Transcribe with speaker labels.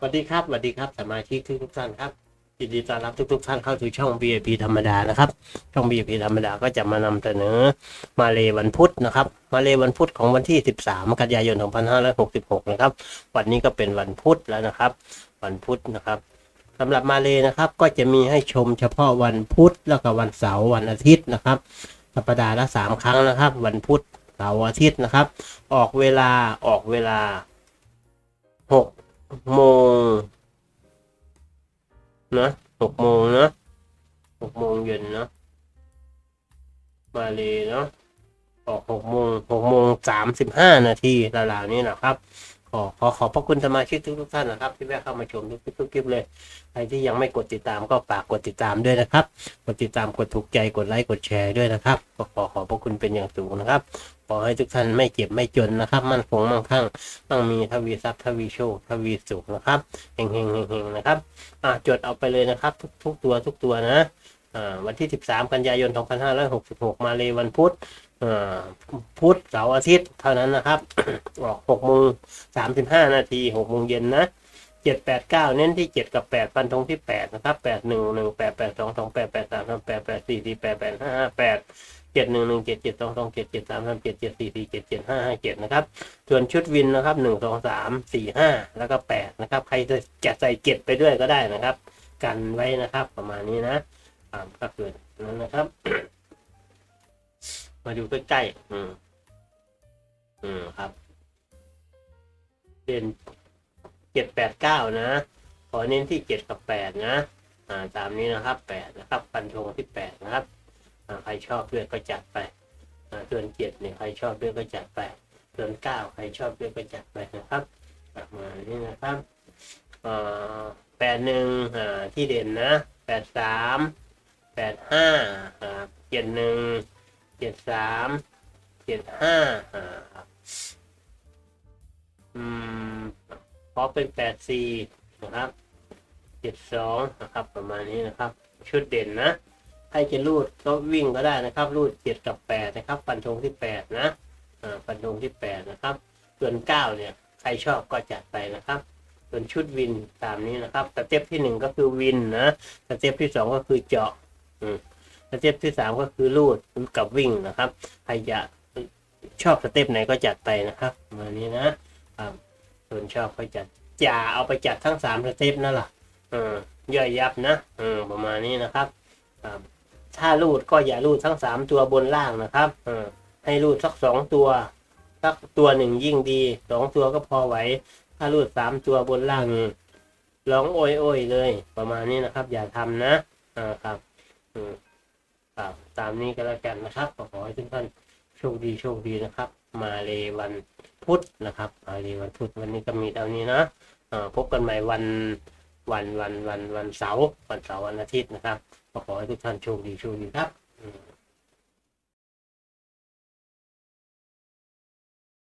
Speaker 1: สวัสดีครับสวัสดีครับสมาชิกทุกท่านครับยินดีต้อนรับทุก ๆ ท่านเข้าสู่ช่อง VIP ธรรมดานะครับ ช่อง VIP ธรรมดาก็จะมานำเสนอมาเลวันพุธนะครับ มาเลวันพุธของวันที่ 13 กันยายน 2566 นะครับ วันนี้ก็เป็นวันพุธแล้วนะครับ วันพุธนะครับสำหรับมาเลนะครับก็จะมีให้ชมเฉพาะวันพุธแล้วก็วันเสาร์วันอาทิตย์นะครับสัปดาห์ละสามครั้งนะครับ วันพุธเสาร์อาทิตย์นะครับ ออกเวลาออกเวลาหก โมงนะหกโมงนะหกโมงเย็นเนาะมาเลยเนาะออกหกโมงหกโมงสามสิบห้านาทีราวๆนี้นะครับ ขอขอขอบพระคุณสมาชิกทุกๆท่านนะครับ ที่แวะเข้ามาชมทุกๆทุกคลิปเลยใครที่ยังไม่กดติดตามก็ฝากกดติดตามด้วยนะครับ กดติดตามกดถูกใจกดไลค์กดแชร์ด้วยนะครับ ก็ขอขอบพระคุณเป็นอย่างสูงนะครับ ขอให้ทุกท่านไม่เจ็บไม่จนนะครับ มั่นคงมั่งคั่งมั่งมีทวีทรัพย์ทวีโชคทวีสุขนะครับเฮงเฮงเฮงนะครับอ่าจดเอาไปเลยนะครับ ทุกทุกตัวทุกตัวนะอ่าวันที่ 13 กันยายน 2566 มาเลยวันพุธอ่าพุธเสาร์อาทิตย์เท่านั้นนะครับออก6โมง35 นาที6โมงเย็นนะ เจ็ดแปดเก้าเน้นที่เจ็ดกับแปดฟันธงที่แปดนะครับแปดหนึ่งหนึ่งแปดแปดสองสองแปดแปดสามสามแปดแปดสี่สี่แปดแปดห้าห้าแปดเจ็ดหนึ่งหนึ่งเจ็ดเจ็ดสองสองเจ็ดเจ็ดสามสามเจ็ดเจ็ดสี่สี่เจ็ดเจ็ดห้าห้าเจ็ดนะครับ ส่วนชุดวินนะครับหนึ่งสองสามสี่ห้าแล้วก็แปดนะครับ ใครจะใส่เจ็ดไปด้วยก็ได้นะครับ กันไว้นะครับประมาณนี้นะตามก็คือนั้นนะครับ มาดูใกล้ๆอืมอืมครับเด่น จ็ดแปดเก้านะ ขอเน้นที่เจ็ดกับแปดนะ อ่า ตามนี้นะครับแปดนะครับฟันธงที่แปดนะครับ อ่า ใครชอบด้วยก็จัดไป อ่า ส่วนเจ็ดเนี่ยใครชอบด้วยก็จัดไป ส่วนเก้าใครชอบด้วยก็จัดไปนะครับมานี้นะครับ อ่าแปดหนึ่งอ่า ที่เด่นนะแปดสามแปดห้าอ่าเจ็ดหนึ่งเจ็ดสามเจ็ดห้าอ่าครับอืม อเป็นแปดสี่นะครับเจ็ดสองนะครับประมาณนี้นะครับ ชุดเด่นนะใครจะรูดก็วิ่งก็ได้นะครับ รูดเจ็ดกับแปดนะครับฟันธงที่แปดนะอ่าฟันธงที่แปดนะครับ ส่วนเก้าเนี่ยใครชอบก็จัดไปนะครับส่วนชุดวินตามนี้นะครับสเต็ปที่หนึ่งก็คือวินนะสเต็ปที่สองก็คือเจาะอืมสเต็ปที่สามก็คือรูดกับวิ่งนะครับใครจะชอบสเต็ปไหนก็จัดไปนะครับมานี้นะครับ ส่วนชอบก็จัดอย่าเอาไปจัดทั้งสามสเต็ปนั่นแหละเออย่อยยับนะเออประมาณนี้นะครับถ้ารูดก็อย่ารูดทั้งสามตัวบนล่างนะครับเออให้รูดสักสองตัวสักตัวหนึ่งยิ่งดีสองตัวก็พอไหวถ้ารูดสามตัวบนล่างร้องโอยโอยๆเลย ประมาณนี้นะครับ อย่าทำนะอ่าครับอืมครับตามนี้ก็แล้วกันนะครับขอให้ทุกท่านโชคดีโชคดีนะครับ มาเลวัน พุธนะครับอาเลวันพุธวันนี้ก็มีเท่านี้นะพบกันใหม่วันวันวันวันวันเสาร์วันเสาร์วันอาทิตย์นะครับขอให้ทุกท่านโชคดีโชคดีครับ